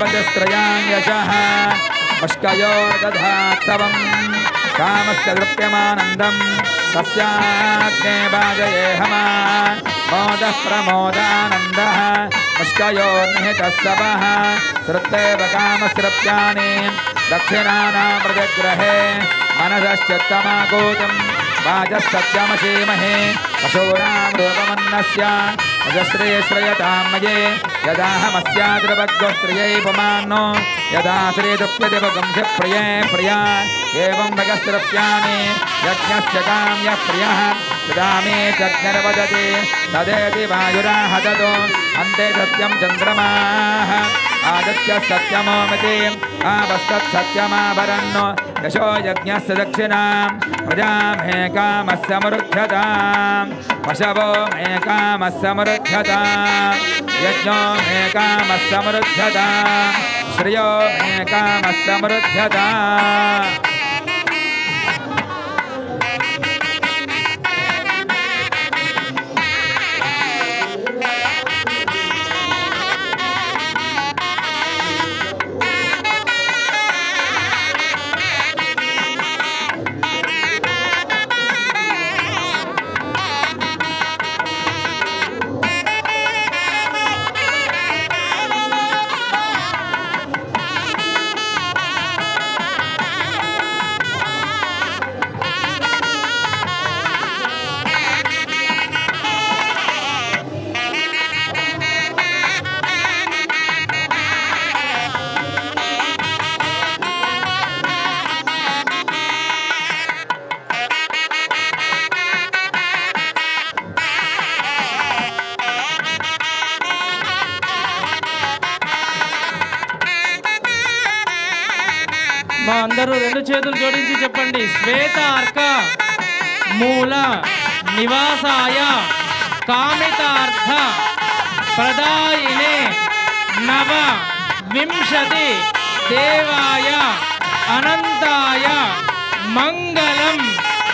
प्रजापतिस्त्रयाण्यशः मुष्कयोर्दधात्सवम् कामस्य नृत्यमानन्दं तस्याग्ने वाजये हमा मोदः प्रमोदानन्दः। मुष्कयोर्निहितः सवः श्रुत्येव कामसृप्यानि। दक्षिणानां प्रजग्रहे मनसश्चित्तमाकूतम् वाजः सत्यमशीमहे पशूनां रूपमन्नस्य। अजश्रे मये। यदाहमस्याद्रवग्स्त्रियै पुमान्नो यदा श्रीदुप्यदिवगंसि प्रिये प्रिया, एवं भगस्रप्यानि यज्ञस्य काम्यः प्रियः तदा मे चग्निर्वदति तदेति वायुराह ददो अन्ते सत्यं चन्द्रमाः। आदित्य सत्यमोमिति आवस्तत् सत्यमाभरन् यशो यज्ञस्य दक्षिणां प्रजा मे వశవో మే కామస్సమరుద్ధత యజ్ఞో మే కామస్సమరుద్ధత అందరూ రెండు చేతులు జోడించి చెప్పండి. శ్వేత అర్క మూల నివాసాయ కామితార్థ ప్రదాయినే నవ వింశతి దేవాయ అనంతాయ మంగళ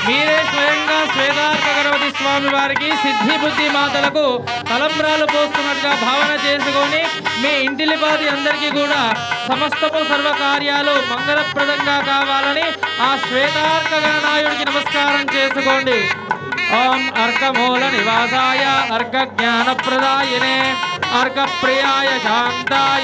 మీరే స్వయంగా శ్వేతార్క గణపతి స్వామి వారికి సిద్ధి బుద్ధి మాతలకు తలంబ్రాలు పోస్తున్నట్టుగా భావన చేసుకొని మీ ఇంటిలిపాది అందరికీ కూడా సమస్తము సర్వకార్యాలు మంగళప్రదంగా కావాలని ఆ శ్వేతార్క గణనాయుడికి నమస్కారం చేసుకోండి. ఓం అర్కమూల నివాసాయ అర్క జ్ఞానప్రదాయనే అర్క ప్రియాయ శాంతాయ